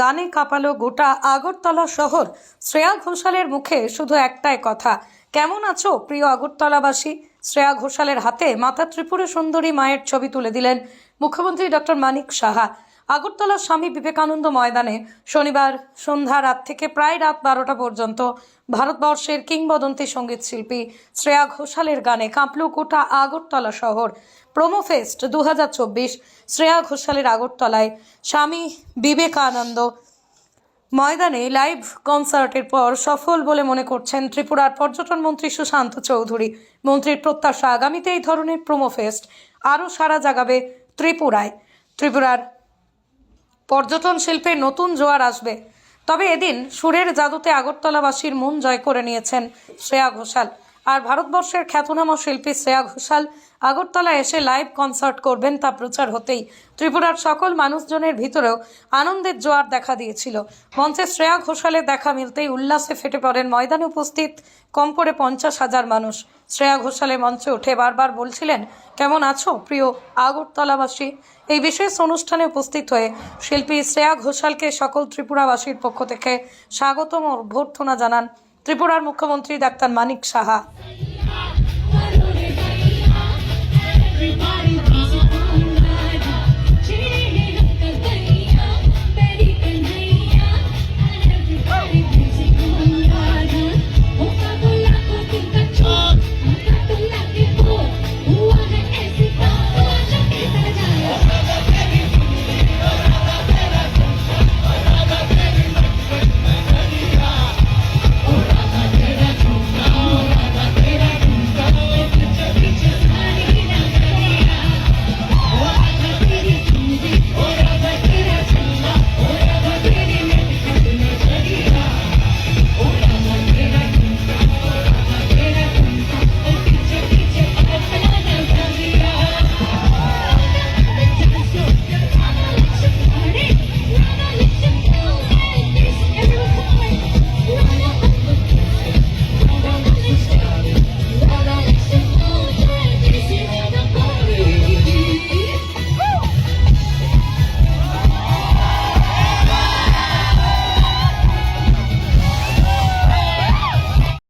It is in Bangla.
গানে কাঁপালো গোটা আগরতলা শহর। শ্রেয়া ঘোষালের মুখে শুধু একটাই কথা, কেমন আছো প্রিয় আগরতলাবাসী? শ্রেয়া ঘোষালের হাতে মাতা ত্রিপুরা সুন্দরী মায়ের ছবি তুলে দিলেন মুখ্যমন্ত্রী ডক্টর মানিক সাহা। আগরতলার স্বামী বিবেকানন্দ ময়দানে শনিবার সন্ধ্যা রাত থেকে প্রায় রাত বারোটা পর্যন্ত ভারতবর্ষের কিংবদন্তি সংগীত শিল্পী শ্রেয়া ঘোষালের গানে কাঁপল গোটা আগরতলা শহর। প্রোমো ফেস্ট দু শ্রেয়া ঘোষালের আগরতলায় স্বামী বিবেকানন্দ ময়দানে লাইভ কনসার্টের পর সফল বলে মনে করছেন ত্রিপুরার পর্যটন মন্ত্রী সুশান্ত চৌধুরী। মন্ত্রীর প্রত্যাশা আগামীতে এই ধরনের প্রোমো ফেস্ট আরও সারা জাগাবে ত্রিপুরায়। ত্রিপুরার পর্যটন শিল্পে নতুন জোয়ার আসবে। তবে এদিন সুরের জাদুতে আগরতলাবাসীর মন জয় করে নিয়েছেন শ্রেয়া ঘোষাল। আর ভারতবর্ষের খ্যাতনামা শিল্পী শ্রেয়া ঘোষাল আগরতলা এসে লাইভ কনসার্ট করবেন তা প্রচার হতেই। ত্রিপুরার সকল মানুষজনের ভিতরেও আনন্দের জোয়ার দেখা দিয়েছিল। মঞ্চে শ্রেয়া ঘোষালের দেখা মিলতেই উল্লাসে ফেটে পড়েন ময়দানে উপস্থিত কম করে পঞ্চাশ হাজার মানুষ। শ্রেয়া ঘোষালের মঞ্চে উঠে বারবার বলছিলেন, কেমন আছো প্রিয় আগরতলাবাসী? এই বিশেষ অনুষ্ঠানে উপস্থিত হয়ে শিল্পী শ্রেয়া ঘোষালকে সকল ত্রিপুরাবাসীর পক্ষ থেকে স্বাগতম অভ্যর্থনা জানান ত্রিপুরার মুখ্যমন্ত্রী ডাক্তার মানিক সাহা।